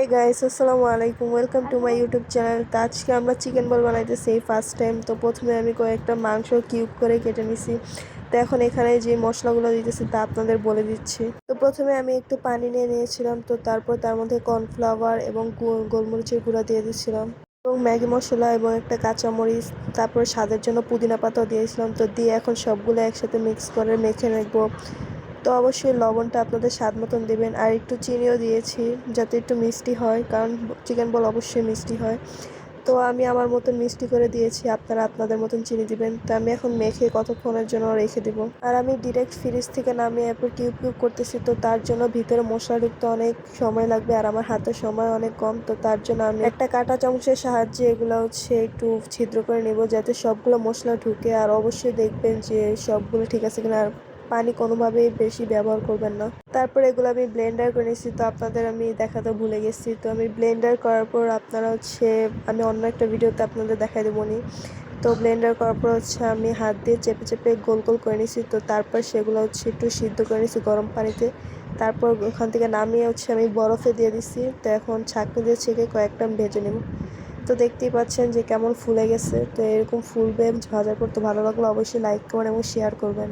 এই গাইস আসসালামু আলাইকুম welcome to my YouTube channel তো আজকে আমরা চিকেন বল বানাইতেছি এই ফার্স্ট টাইম তো প্রথমে আমি কয়েকটা মাংস কিউব করে কেটে নিছি। তো এখন এখানে যে মশলাগুলো দিতেছি তা আপনাদের বলে দিচ্ছি। তো প্রথমে আমি একটু পানি নিয়ে নিয়েছিলাম। তো তারপর তার মধ্যে কর্নফ্লাওয়ার এবং গোলমরিচের গুঁড়া দিয়ে দিচ্ছিলাম এবং ম্যাগি মশলা এবং একটা কাঁচামরিচ তারপর স্বাদের জন্য পুদিনা পাতাও দিয়েছিলাম। তো দিয়ে এখন সবগুলো একসাথে মিক্স করে মেখে নেব। তো অবশ্যই লবণটা আপনাদের স্বাদ মতন দেবেন। আর একটু চিনিও দিয়েছি যাতে একটু মিষ্টি হয়, কারণ চিকেন বল অবশ্যই মিষ্টি হয়। তো আমি আমার মতন মিষ্টি করে দিয়েছি, আপনারা আপনাদের মতন চিনি দিবেন। তো আমি এখন মেখে কতক্ষণের জন্য রেখে দেব। আর আমি ডিরেক্ট ফ্রিজ থেকে নামিয়ে এরপর কিউব কিউব করতেছি, তো তার জন্য ভিতরে মশলা ঢুকতে অনেক সময় লাগবে আর আমার হাতে সময় অনেক কম, তো তার জন্য আমি একটা কাঁটা চামচের সাহায্যে এগুলো হচ্ছে একটু ছিদ্র করে নেব যাতে সবগুলো মশলা ঢুকে। আর অবশ্যই দেখবেন যে সবগুলো ঠিক আছে কিনা। আর পানি কোনোভাবেই বেশি ব্যবহার করবেন না। তারপর এগুলো আমি ব্লেন্ডার করে নিয়েছি, তো আপনাদের আমি দেখাতে ভুলে গেছি। তো আমি ব্লেন্ডার করার পর আপনারা হচ্ছে, আমি অন্য একটা ভিডিওতে আপনাদের দেখাই দেবো নি তো ব্লেন্ডার করার পর হচ্ছে আমি হাত দিয়ে চেপে চেপে গোল গোল করে নিয়েছি, তো তারপর সেগুলো হচ্ছে একটু সিদ্ধ করে নিয়েছি গরম পানিতে। তারপর ওখান থেকে নামিয়ে হচ্ছে আমি বরফে দিয়ে দিছি, তো এখন ছাঁকনি দিয়ে ছেঁকে কয়েকটা ভেজে নেব। তো দেখতেই পাচ্ছেন যে কেমন ফুলে গেছে, তো এরকম ফুলবে, ভাজার পর তো ভালো লাগল, অবশ্যই লাইক করবেন এবং শেয়ার করবেন।